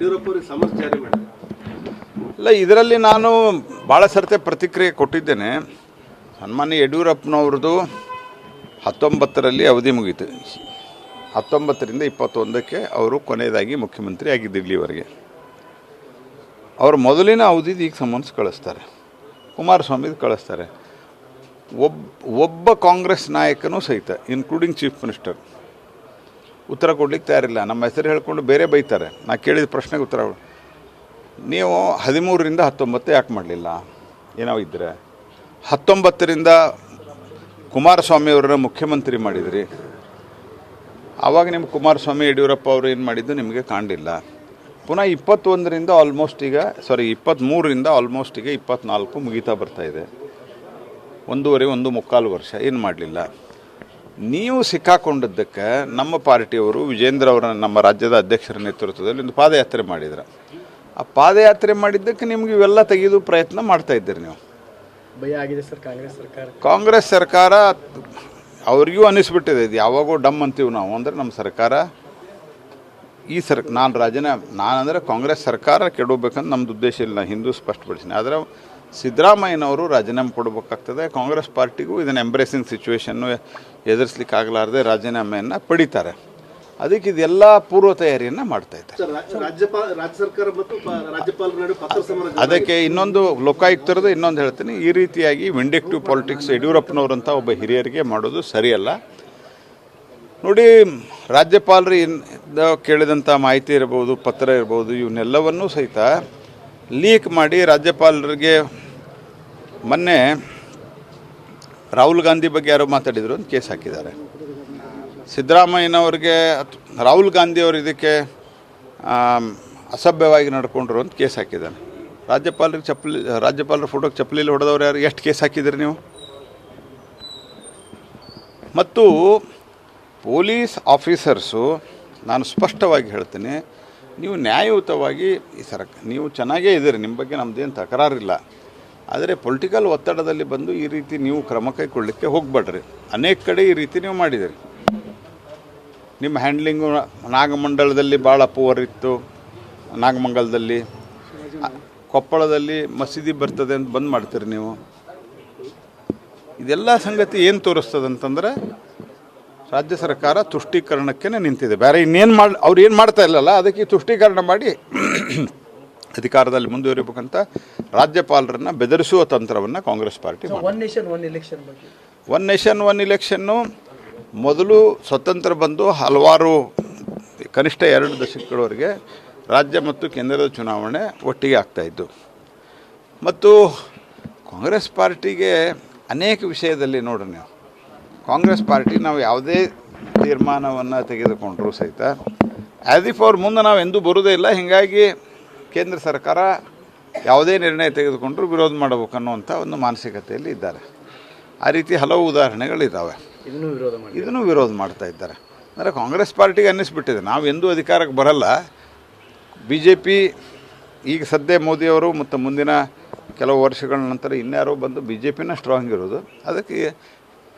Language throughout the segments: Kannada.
ಯಡಿಯೂರಪ್ಪ ಸಮಸ್ಯೆ ಇಲ್ಲ, ಇದರಲ್ಲಿ ನಾನು ಭಾಳ ಸರ್ತೆ ಪ್ರತಿಕ್ರಿಯೆ ಕೊಟ್ಟಿದ್ದೇನೆ. ಸನ್ಮಾನ್ಯ ಯಡಿಯೂರಪ್ಪನವ್ರದ್ದು ಹತ್ತೊಂಬತ್ತರಲ್ಲಿ ಅವಧಿ ಮುಗೀತು. ಹತ್ತೊಂಬತ್ತರಿಂದ ಇಪ್ಪತ್ತೊಂದಕ್ಕೆ ಅವರು ಕೊನೆಯದಾಗಿ ಮುಖ್ಯಮಂತ್ರಿ ಆಗಿದ್ದು ಅವರು ಮೊದಲಿನ ಅವಧಿದು ಈಗ ಸಮನ್ಸ್ ಕಳಿಸ್ತಾರೆ. ಕುಮಾರಸ್ವಾಮಿದು ಕಳಿಸ್ತಾರೆ. ಒಬ್ಬ ಒಬ್ಬ ಕಾಂಗ್ರೆಸ್ ನಾಯಕನೂ ಸಹಿತ ಇನ್ಕ್ಲೂಡಿಂಗ್ ಚೀಫ್ ಮಿನಿಸ್ಟರ್ ಉತ್ತರ ಕೊಡ್ಲಿಕ್ಕೆ ತಯಾರಿಲ್ಲ. ನಮ್ಮ ಹೆಸರು ಹೇಳ್ಕೊಂಡು ಬೇರೆ ಬೈತಾರೆ. ನಾ ಕೇಳಿದ ಪ್ರಶ್ನೆಗೆ ಉತ್ತರ. ನೀವು ಹದಿಮೂರರಿಂದ ಹತ್ತೊಂಬತ್ತು ಯಾಕೆ ಮಾಡಲಿಲ್ಲ? ಏನೋ ಇದ್ದರೆ ಹತ್ತೊಂಬತ್ತರಿಂದ ಕುಮಾರಸ್ವಾಮಿ ಅವರನ್ನ ಮುಖ್ಯಮಂತ್ರಿ ಮಾಡಿದ್ರಿ. ಆವಾಗ ನಿಮ್ಮ ಕುಮಾರಸ್ವಾಮಿ ಯಡಿಯೂರಪ್ಪ ಅವರು ಏನು ಮಾಡಿದ್ದು ನಿಮಗೆ ಕಾಣಲಿಲ್ಲ. ಪುನಃ ಇಪ್ಪತ್ತೊಂದರಿಂದ ಆಲ್ಮೋಸ್ಟ್ ಈಗ ಸಾರಿ ಇಪ್ಪತ್ತ್ಮೂರರಿಂದ ಆಲ್ಮೋಸ್ಟ್ ಈಗ ಇಪ್ಪತ್ತ್ನಾಲ್ಕು ಮುಗೀತಾ ಬರ್ತಾ ಇದೆ. ಒಂದೂವರೆ, ಒಂದು ಮುಕ್ಕಾಲು ವರ್ಷ, ಏನು ಮಾಡಲಿಲ್ಲ? ನೀವು ಸಿಕ್ಕಾಕೊಂಡಿದ್ದಕ್ಕೆ ನಮ್ಮ ಪಾರ್ಟಿಯವರು ವಿಜೇಂದ್ರ ಅವರ ನಮ್ಮ ರಾಜ್ಯದ ಅಧ್ಯಕ್ಷರ ನೇತೃತ್ವದಲ್ಲಿ ಒಂದು ಪಾದಯಾತ್ರೆ ಮಾಡಿದ್ರು. ಆ ಪಾದಯಾತ್ರೆ ಮಾಡಿದ್ದಕ್ಕೆ ನಿಮ್ಗೆ ಇವೆಲ್ಲ ತೆಗೆದು ಪ್ರಯತ್ನ ಮಾಡ್ತಾ ಇದ್ದೀರಿ ನೀವು. ಭಯ ಆಗಿದೆ ಸರ್ ಕಾಂಗ್ರೆಸ್ ಸರ್ಕಾರ. ಕಾಂಗ್ರೆಸ್ ಸರ್ಕಾರ ಅವ್ರಿಗೂ ಅನಿಸ್ಬಿಟ್ಟಿದೆ ಇದು ಯಾವಾಗೋ ಡಮ್ ಅಂತೀವಿ ನಾವು ಅಂದರೆ ನಮ್ಮ ಸರ್ಕಾರ ಈ ಸರ್ ನಾನು ರಾಜೀನಾಮೆ ನಾನಂದರೆ ಕಾಂಗ್ರೆಸ್ ಸರ್ಕಾರ ಕೆಡಬೇಕಂತ ನಮ್ಮದು ಉದ್ದೇಶ ಇಲ್ಲ. ನಾನು ಹಿಂದೂ ಸ್ಪಷ್ಟಪಡಿಸಿನಿ ಆದರೆ ಸಿದ್ದರಾಮಯ್ಯನವರು ರಾಜೀನಾಮೆ ಕೊಡಬೇಕಾಗ್ತದೆ. ಕಾಂಗ್ರೆಸ್ ಪಾರ್ಟಿಗೂ ಇದನ್ನು ಎಂಬ್ರೇಸಿಂಗ್ ಸಿಚುವೇಶನ್ನು ಎದುರಿಸ್ಲಿಕ್ಕೆ ಆಗಲಾರದೆ ರಾಜೀನಾಮೆಯನ್ನು ಪಡಿತಾರೆ. ಅದಕ್ಕೆ ಇದೆಲ್ಲ ಪೂರ್ವ ತಯಾರಿಯನ್ನು ಮಾಡ್ತಾ ಇದ್ದಾರೆ. ಅದಕ್ಕೆ ಇನ್ನೊಂದು ಲೋಕಾಯುಕ್ತರದ್ದು ಇನ್ನೊಂದು ಹೇಳ್ತೀನಿ. ಈ ರೀತಿಯಾಗಿ ವಿಂಡಿಕ್ಟಿವ್ ಪಾಲಿಟಿಕ್ಸ್ ಯಡಿಯೂರಪ್ಪನವರಂಥ ಒಬ್ಬ ಹಿರಿಯರಿಗೆ ಮಾಡೋದು ಸರಿಯಲ್ಲ. ನೋಡಿ ರಾಜ್ಯಪಾಲರು ಇಂದ ಕೇಳಿದಂಥ ಮಾಹಿತಿ ಇರ್ಬೋದು, ಪತ್ರ ಇರ್ಬೋದು, ಇವನ್ನೆಲ್ಲವನ್ನೂ ಸಹಿತ ಲೀಕ್ ಮಾಡಿ ರಾಜ್ಯಪಾಲರಿಗೆ ಮೊನ್ನೆ ರಾಹುಲ್ ಗಾಂಧಿ ಬಗ್ಗೆ ಯಾರೋ ಮಾತಾಡಿದರು ಅಂತ ಕೇಸ್ ಹಾಕಿದ್ದಾರೆ. ಸಿದ್ದರಾಮಯ್ಯನವ್ರಿಗೆ ರಾಹುಲ್ ಗಾಂಧಿ ಅವರು ಇದಕ್ಕೆ ಅಸಭ್ಯವಾಗಿ ನಡ್ಕೊಂಡ್ರು ಅಂತ ಕೇಸ್ ಹಾಕಿದ್ದಾನೆ ರಾಜ್ಯಪಾಲರಿಗೆ ಚಪ್ಪಲಿ, ರಾಜ್ಯಪಾಲರ ಫೋಟೋಗೆ ಚಪ್ಪಲಿಲಿ ಹೊಡೆದವ್ರು ಯಾರು? ಎಷ್ಟು ಕೇಸ್ ಹಾಕಿದ್ರಿ ನೀವು? ಮತ್ತು ಪೊಲೀಸ್ ಆಫೀಸರ್ಸು ನಾನು ಸ್ಪಷ್ಟವಾಗಿ ಹೇಳ್ತೀನಿ, ನೀವು ನ್ಯಾಯಯುತವಾಗಿ ಈ ಸರ, ನೀವು ಚೆನ್ನಾಗೇ ಇದ್ದೀರಿ, ನಿಮ್ಮ ಬಗ್ಗೆ ನಮ್ಮದೇನು ತಕರಾರಿಲ್ಲ. ಆದರೆ ಪೊಲಿಟಿಕಲ್ ಒತ್ತಡದಲ್ಲಿ ಬಂದು ಈ ರೀತಿ ನೀವು ಕ್ರಮ ಕೈಗೊಳ್ಳಲಿಕ್ಕೆ ಹೋಗಬೇಡ್ರಿ. ಅನೇಕ ಕಡೆ ಈ ರೀತಿ ನೀವು ಮಾಡಿದಿರಿ ನಿಮ್ಮ ಹ್ಯಾಂಡ್ಲಿಂಗು ನಾಗಮಂಡಲದಲ್ಲಿ ಭಾಳ ಪೂವರ್ ಇತ್ತು ನಾಗಮಂಗಲದಲ್ಲಿ ಕೊಪ್ಪಳದಲ್ಲಿ ಮಸೀದಿ ಬರ್ತದೆ ಅಂತ ಬಂದ್ ಮಾಡ್ತೀರಿ ನೀವು. ಇದೆಲ್ಲ ಸಂಗತಿ ಏನು ತೋರಿಸ್ತದೆ ಅಂತಂದ್ರೆ ರಾಜ್ಯ ಸರ್ಕಾರ ತುಷ್ಟೀಕರಣಕ್ಕೆ ನಿಂತಿದೆ. ಬೇರೆ ಇನ್ನೇನು ಮಾಡಿ ಅವ್ರು ಏನು ಮಾಡ್ತಾ ಇಲ್ಲಲ್ಲ ಅದಕ್ಕೆ ತುಷ್ಟೀಕರಣ ಮಾಡಿ ಅಧಿಕಾರದಲ್ಲಿ ಮುಂದುವರಿಬೇಕಂತ ರಾಜ್ಯಪಾಲರನ್ನು ಬೆದರಿಸುವ ತಂತ್ರವನ್ನು Congress party. One nation one election ಬಗ್ಗೆ. ಒನ್ ನೇಷನ್ ಒನ್ ಇಲೆಕ್ಷನ್ನು ಮೊದಲು ಸ್ವತಂತ್ರ ಬಂದು ಹಲವಾರು ಕನಿಷ್ಠ ಎರಡು ದಶಕಗಳವರೆಗೆ ರಾಜ್ಯ ಮತ್ತು ಕೇಂದ್ರದ ಚುನಾವಣೆ ಒಟ್ಟಿಗೆ ಆಗ್ತಾಯಿದ್ದು ಮತ್ತು ಕಾಂಗ್ರೆಸ್ ಪಾರ್ಟಿಗೆ ಅನೇಕ ವಿಷಯದಲ್ಲಿ ನೋಡಿ ನೀವು. ಕಾಂಗ್ರೆಸ್ ಪಾರ್ಟಿ ನಾವು ಯಾವುದೇ ತೀರ್ಮಾನವನ್ನು ತೆಗೆದುಕೊಂಡರೂ ಸಹಿತ ಆ್ಯಸ್ ಇಫ್ ಅವ್ರ ಮುಂದೆ ನಾವು ಎಂದೂ ಬರೋದೇ ಇಲ್ಲ. ಹೀಗಾಗಿ ಕೇಂದ್ರ ಸರ್ಕಾರ ಯಾವುದೇ ನಿರ್ಣಯ ತೆಗೆದುಕೊಂಡರೂ ವಿರೋಧ ಮಾಡಬೇಕು ಅನ್ನುವಂಥ ಒಂದು ಮಾನಸಿಕತೆಯಲ್ಲಿ ಇದ್ದಾರೆ. ಆ ರೀತಿ ಹಲವು ಉದಾಹರಣೆಗಳಿದ್ದಾವೆ ಇದನ್ನು ವಿರೋಧ ಮಾಡಿ ಇದನ್ನು ವಿರೋಧ ಮಾಡ್ತಾ ಇದ್ದಾರೆ. ಅಂದರೆ ಕಾಂಗ್ರೆಸ್ ಪಾರ್ಟಿಗೆ ಅನ್ನಿಸ್ಬಿಟ್ಟಿದೆ. ನಾವು ಎಂದೂ ಅಧಿಕಾರಕ್ಕೆ ಬರಲ್ಲ. ಬಿ ಜೆ ಪಿ ಈಗ ಸದ್ಯ ಮೋದಿಯವರು ಮತ್ತು ಮುಂದಿನ ಕೆಲವು ವರ್ಷಗಳ ನಂತರ ಇನ್ಯಾರೋ ಬಂದು ಬಿ ಜೆ ಪಿನ ಸ್ಟ್ರಾಂಗ್ ಇರೋದು. ಅದಕ್ಕೆ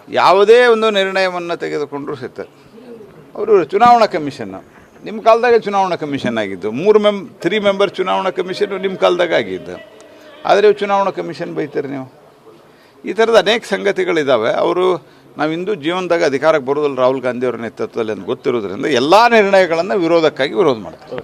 ಯಾವುದೇ ಒಂದು ನಿರ್ಣಯವನ್ನು ತೆಗೆದುಕೊಂಡರೂ ಸಹಿತ ಅವರು ಚುನಾವಣಾ ಕಮಿಷನ್. ನಿಮ್ಮ ಕಾಲದಾಗ ಚುನಾವಣಾ ಕಮಿಷನ್ ಆಗಿದ್ದು. ಮೂರು ಮೆಮ್ ತ್ರೀ ಮೆಂಬರ್ ಚುನಾವಣಾ ಕಮಿಷನ್ ನಿಮ್ಮ ಕಾಲದಾಗ ಆಗಿದ್ದು. ಆದರೆ ಚುನಾವಣಾ ಕಮಿಷನ್ ಬೈತೀರಿ ನೀವು? ಈ ಥರದ ಅನೇಕ ಸಂಗತಿಗಳಿದ್ದಾವೆ ಅವರು ನಾವು ಇಂದು ಜೀವನದಾಗ ಅಧಿಕಾರಕ್ಕೆ ಬರೋದಿಲ್ಲ ರಾಹುಲ್ ಗಾಂಧಿ ಅವರ ನೇತೃತ್ವದಲ್ಲಿ ಅಂತ ಗೊತ್ತಿರೋದ್ರಿಂದ ಎಲ್ಲ ನಿರ್ಣಯಗಳನ್ನು ವಿರೋಧಕ್ಕಾಗಿ ವಿರೋಧ ಮಾಡ್ತಾರೆ.